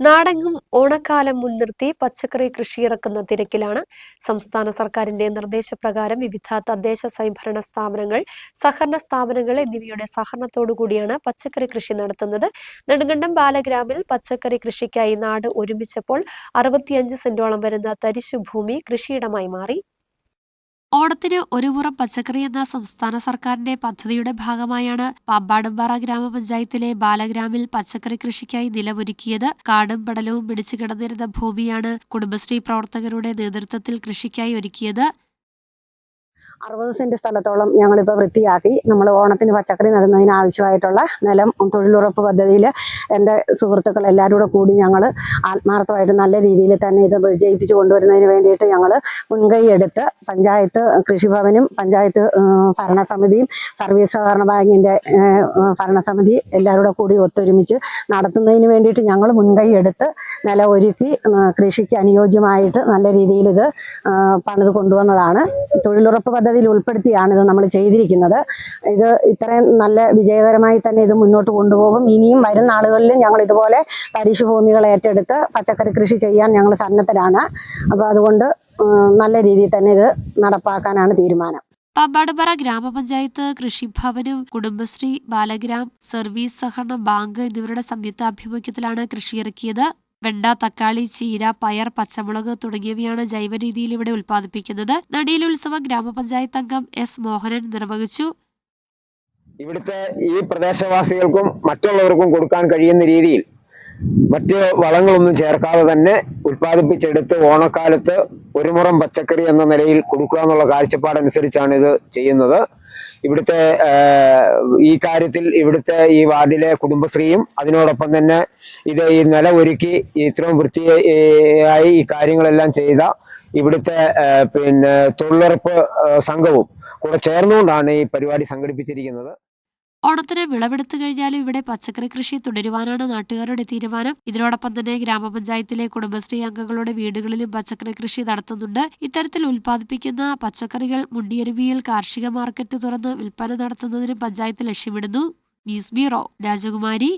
നാടെങ്ങും ഓണക്കാലം മുൻനിർത്തി പച്ചക്കറി കൃഷി ഇറക്കുന്ന തിരക്കിലാണ്. സംസ്ഥാന സർക്കാരിന്റെ നിർദ്ദേശപ്രകാരം വിവിധ തദ്ദേശ സ്വയംഭരണ സ്ഥാപനങ്ങൾ സഹകരണ സ്ഥാപനങ്ങൾ എന്നിവയുടെ സഹകരണത്തോടുകൂടിയാണ് പച്ചക്കറി കൃഷി നടത്തുന്നത്. നെടുങ്കണ്ടം ബാലഗ്രാമിൽ പച്ചക്കറി കൃഷിക്കായി നാട് ഒരുമിച്ചപ്പോൾ അറുപത്തിയഞ്ച് സെന്റോളം വരുന്ന തരിശുഭൂമി കൃഷിയിടമായി മാറി. ഓണത്തിന് ഒരു പുറം പച്ചക്കറി എന്ന സംസ്ഥാന സർക്കാരിന്റെ പദ്ധതിയുടെ ഭാഗമായാണ് പാമ്പാടുംപാറ ഗ്രാമപഞ്ചായത്തിലെ ബാലഗ്രാമിൽ പച്ചക്കറി കൃഷിക്കായി നിലമൊരുക്കിയത്. കാടും പടലവും പിടിച്ചു കിടന്നിരുന്ന ഭൂമിയാണ് കുടുംബശ്രീ പ്രവർത്തകരുടെ നേതൃത്വത്തിൽ കൃഷിക്കായി ഒരുക്കിയത്. അറുപത് സെന്റ് സ്ഥലത്തോളം ഞങ്ങളിപ്പോൾ വൃത്തിയാക്കി. നമ്മൾ ഓണത്തിന് പച്ചക്കറി നടുന്നതിന് ആവശ്യമായിട്ടുള്ള നിലം തൊഴിലുറപ്പ് പദ്ധതിയിൽ എന്റെ സുഹൃത്തുക്കൾ എല്ലാവരും കൂടെ കൂടി ഞങ്ങൾ ആത്മാർത്ഥമായിട്ട് നല്ല രീതിയിൽ തന്നെ ഇത് വിജയിപ്പിച്ച് കൊണ്ടുവരുന്നതിന് വേണ്ടിയിട്ട് ഞങ്ങൾ മുൻകൈ എടുത്ത് പഞ്ചായത്ത് കൃഷിഭവനും പഞ്ചായത്ത് ഭരണസമിതിയും സർവീസ് സഹകരണ ബാങ്കിന്റെ ഭരണസമിതി എല്ലാവരും കൂടെ കൂടി ഒത്തൊരുമിച്ച് നടത്തുന്നതിന് വേണ്ടിയിട്ട് ഞങ്ങൾ മുൻകൈ എടുത്ത് നില ഒരുക്കി കൃഷിക്ക് അനുയോജ്യമായിട്ട് നല്ല രീതിയിൽ ഇത് പണിത് കൊണ്ടുവന്നതാണ്. തൊഴിലുറപ്പ് പദ്ധതിയിൽ ഉൾപ്പെടുത്തിയാണ് ഇത് നമ്മൾ ചെയ്തിരിക്കുന്നത്. ഇത് ഇത്രയും നല്ല വിജയകരമായി തന്നെ ഇത് മുന്നോട്ട് കൊണ്ടുപോകും. ഇനിയും വരുന്ന ആളുകളിലും ഞങ്ങൾ ഇതുപോലെ തരിശു ഭൂമികൾ ഏറ്റെടുത്ത് പച്ചക്കറി കൃഷി ചെയ്യാൻ ഞങ്ങൾ സന്നദ്ധരാണ്. അപ്പോൾ അതുകൊണ്ട് നല്ല രീതിയിൽ തന്നെ ഇത് നടപ്പാക്കാനാണ് തീരുമാനം. പാമ്പാടുംപാറ ഗ്രാമപഞ്ചായത്ത് കൃഷിഭവനും കുടുംബശ്രീ ബാലഗ്രാം സർവീസ് സഹകരണ ബാങ്ക് എന്നിവരുടെ സംയുക്താഭിമുഖ്യത്തിലാണ് കൃഷിയിറക്കിയത് വെണ്ട തക്കാളി ചീര പയർ പച്ചമുളക് തുടങ്ങിയവയാണ് ജൈവ രീതിയിൽ ഇവിടെ ഉൽപ്പാദിപ്പിക്കുന്നത്. നടീൽ ഉത്സവം ഗ്രാമപഞ്ചായത്ത് അംഗം എസ് മോഹനൻ നിർവഹിച്ചു. ഇവിടുത്തെ ഈ പ്രദേശവാസികൾക്കും മറ്റുള്ളവർക്കും കൊടുക്കാൻ കഴിയുന്ന രീതിയിൽ മറ്റ് വളങ്ങളൊന്നും ചേർക്കാതെ തന്നെ ഉൽപ്പാദിപ്പിച്ചെടുത്ത് ഓണക്കാലത്ത് ഒരു മുറം പച്ചക്കറി എന്ന നിലയിൽ കൊടുക്കുക എന്നുള്ള കാഴ്ചപ്പാടനുസരിച്ചാണ് ഇത് ചെയ്യുന്നത്. ഇവിടുത്തെ ഈ കാര്യത്തിൽ ഇവിടുത്തെ ഈ വാർഡിലെ കുടുംബശ്രീയും അതിനോടൊപ്പം തന്നെ ഇത് ഈ നില ഒരുക്കി ഇത്രയും വൃത്തിയായി ഈ കാര്യങ്ങളെല്ലാം ചെയ്ത ഇവിടുത്തെ പിന്നെ തൊഴിലുറപ്പ് സംഘവും കൂടെ ചേർന്നുകൊണ്ടാണ് ഈ പരിപാടി സംഘടിപ്പിച്ചിരിക്കുന്നത്. ഓണത്തിന് വിളവെടുത്തു കഴിഞ്ഞാലും ഇവിടെ പച്ചക്കറി കൃഷി തുടരുവാനാണ് നാട്ടുകാരുടെ തീരുമാനം. ഇതിനോടൊപ്പം തന്നെ ഗ്രാമപഞ്ചായത്തിലെ കുടുംബശ്രീ അംഗങ്ങളുടെ വീടുകളിലും പച്ചക്കറി കൃഷി നടത്തുന്നുണ്ട്. ഇത്തരത്തിൽ ഉൽപ്പാദിപ്പിക്കുന്ന പച്ചക്കറികൾ മുണ്ടിയരുവിയിൽ കാർഷിക മാർക്കറ്റ് തുറന്ന് വിൽപ്പന നടത്തുന്നതിനും പഞ്ചായത്ത് ലക്ഷ്യമിടുന്നു. ന്യൂസ് ബ്യൂറോ രാജകുമാരി.